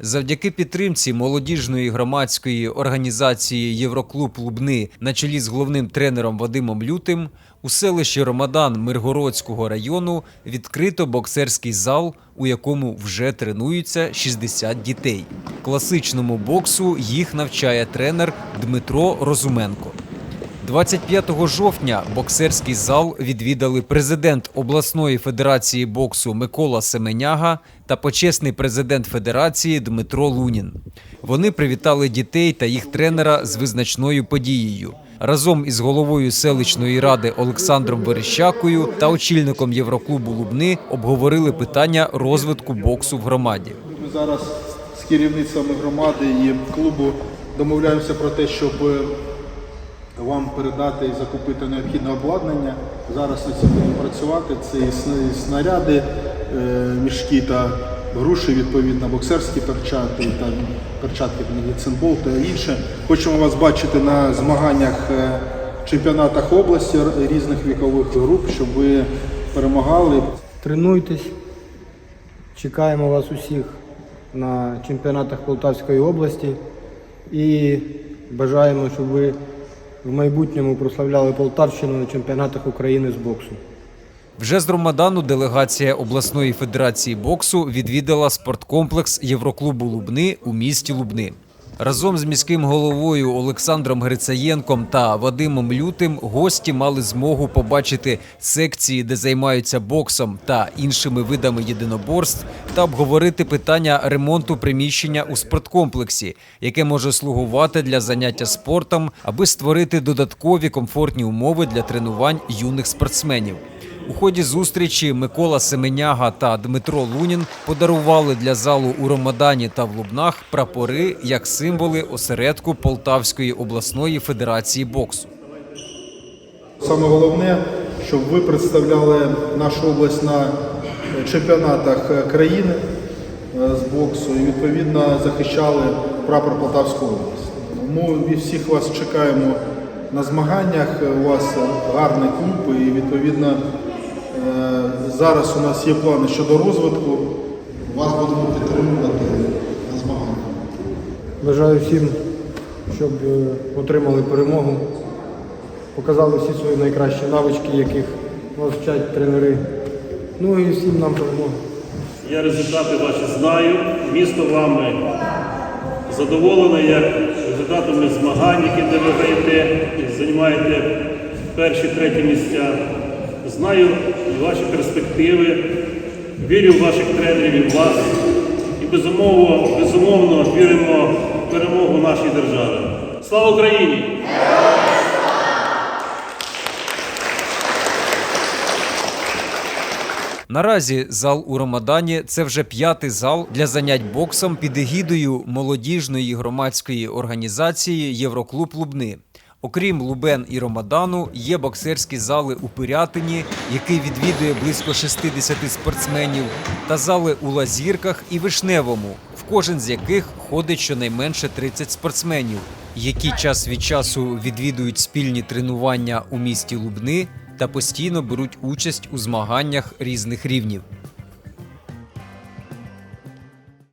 Завдяки підтримці молодіжної громадської організації Євроклуб Лубни на чолі з головним тренером Вадимом Лютим у селищі Ромадан Миргородського району відкрито боксерський зал, у якому вже тренуються 60 дітей. Класичному боксу їх навчає тренер Дмитро Розуменко. 25 жовтня боксерський зал відвідали президент обласної федерації боксу Микола Семеняга та почесний президент федерації Дмитро Лунін. Вони привітали дітей та їх тренера з визначною подією. Разом із головою селищної ради Олександром Верещакою та очільником Євроклубу Лубни обговорили питання розвитку боксу в громаді. Ми зараз з керівництвами громади і клубу домовляємося про те, щоб вам передати і закупити необхідне обладнання. Зараз над цим будемо працювати. Це і снаряди, е, мішки та груші, відповідно, боксерські перчатки та перчатки медицинбол та інше. Хочемо вас бачити на змаганнях, е, чемпіонатах області різних вікових груп, щоб ви перемагали. Тренуйтесь. Чекаємо вас усіх на чемпіонатах Полтавської області і бажаємо, щоб ви в майбутньому прославляли Полтавщину на чемпіонатах України з боксу. Вже з Ромадану делегація обласної федерації боксу відвідала спорткомплекс Євроклубу Лубни у місті Лубни. Разом з міським головою Олександром Грицаєнком та Вадимом Лютим гості мали змогу побачити секції, де займаються боксом та іншими видами єдиноборств, та обговорити питання ремонту приміщення у спорткомплексі, яке може слугувати для заняття спортом, аби створити додаткові комфортні умови для тренувань юних спортсменів. У ході зустрічі Микола Семеняга та Дмитро Лунін подарували для залу у Ромадані та в Лубнах прапори як символи осередку Полтавської обласної федерації боксу. Саме головне, щоб ви представляли нашу область на чемпіонатах країни е, з боксу і відповідно захищали прапор Полтавської області. І всіх вас чекаємо на змаганнях. У вас гарний клуб і відповідно зараз у нас є плани щодо розвитку. Вас будемо підтримувати на змаганнях. Бажаю всім, щоб е, отримали перемогу, показали всі свої найкращі навички, яких вас вчать тренери. Ну і всім нам перемоги. Я результати ваші знаю. Місто вами задоволене як результатами змагань, які де ви даєте, займаєте перші, треті місця. Знаю ваші перспективи. Вірю в ваших тренерів і в вас. І безумовно, безумовно віримо в перемогу нашої держави. Слава Україні! Наразі зал у Ромадані це вже п'ятий зал для занять боксом під егідою молодіжної громадської організації Євроклуб Лубни. Окрім Лубен і Ромадану, є боксерські зали у Пирятині, який відвідує близько 60 спортсменів, та зали у Лазірках і Вишневому, в кожен з яких ходить щонайменше 30 спортсменів, які час від часу відвідують спільні тренування у місті Лубни та постійно беруть участь у змаганнях різних рівнів.